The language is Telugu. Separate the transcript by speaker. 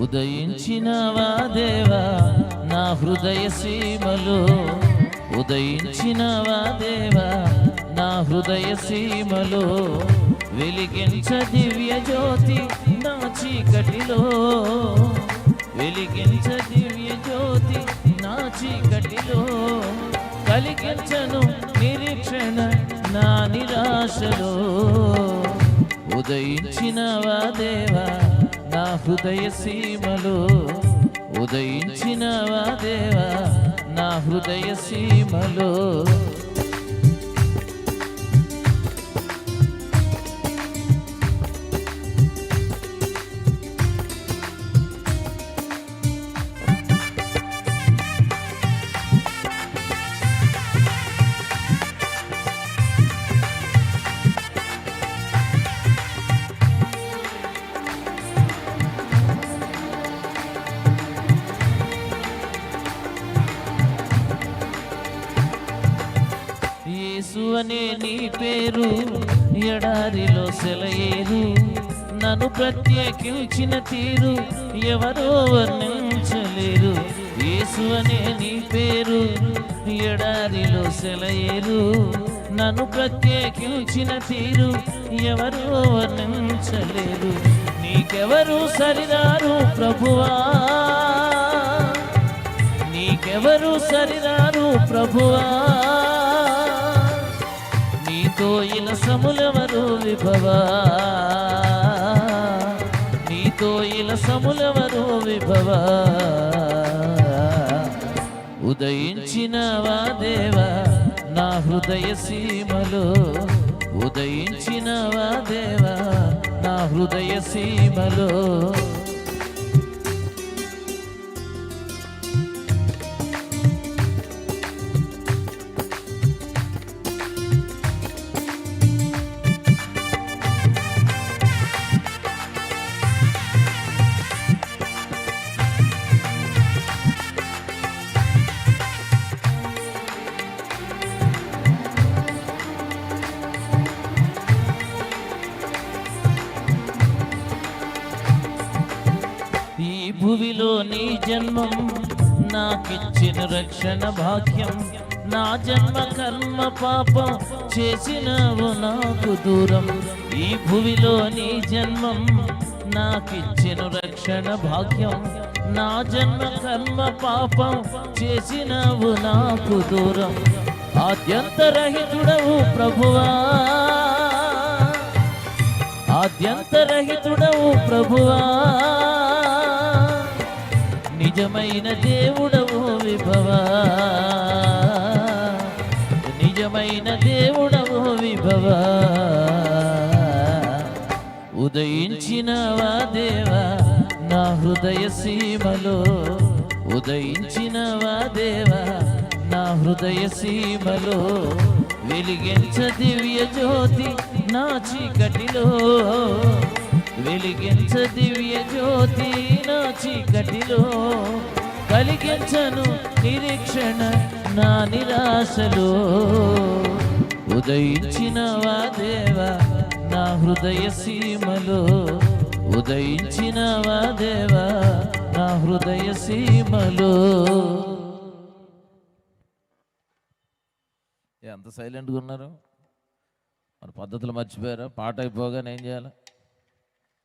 Speaker 1: ఉదయించినవా దేవా నా హృదయ సీమలో. ఉదయించినవా దేవా నా హృదయ సీమలో. వెలిగించ దివ్య జ్యోతి నా చీకటిలో. వెలిగించ దివ్య జ్యోతి నా చీకటిలో. కలిగించను నిరీక్షణ నా నిరాశలో. ఉదయించినవా దేవా నా హృదయ సీమలో ఉదయించినవా దేవా? నా హృదయ సీమలో పేరు ఎడారిలో సెలయేరు నన్ను ప్రత్యేకించిన తీరు ఎవరో వర్ణించలేరు. యేసు అనే నీ పేరు ఎడారిలో సెలయేరు. నన్ను ప్రత్యేకించిన తీరు ఎవరో వర్ణించలేరు. నీకెవరు సరిదారు ప్రభువా? నీకెవరు సరిరారు ప్రభువా? నీతో ఇలసములెవరు విభవా. నీతో ఇలసములెవరు విభవా. ఉదయించినవా దేవా నా హృదయ సీమలో. ఉదయించినవా దేవా నా హృదయ సీమలో. భువిలో నీ జన్మం నాకిచ్చిన రక్షణ భాగ్యం నా జన్మ కర్మ పాపం చేసినవు నాకు దూరం. ఈ భువిలో నీ జన్మం నాకిచ్చిన రక్షణ భాగ్యం నా జన్మ కర్మ పాపం చేసినవు నాకు దూరం. ఆద్యంతరహితుడవు ప్రభువా. ఆద్యంతరహితుడవు ప్రభువా. నిజమైన దేవుడవు విభవా. నిజమైన దేవుడవు విభవా. ఉదయించినవా దేవా నా హృదయ సీమలో? ఉదయించినవా దేవా నా హృదయ సీమలో? వెలిగించ దివ్య జ్యోతి నా చీకటిలో. వెలిగించ దివ్య జ్యోతి నా చీకటిలో. కలిగించను నిరీక్షణ నా నిరాశలో. ఉదయించినవా దేవా నా హృదయ సీమలో. ఉదయించినవా దేవా నా హృదయ సీమలో. ఎంత సైలెంట్గా ఉన్నారు? మన పద్ధతులు మర్చిపోయారా? పాట అయిపోగానే ఏం చేయాలి?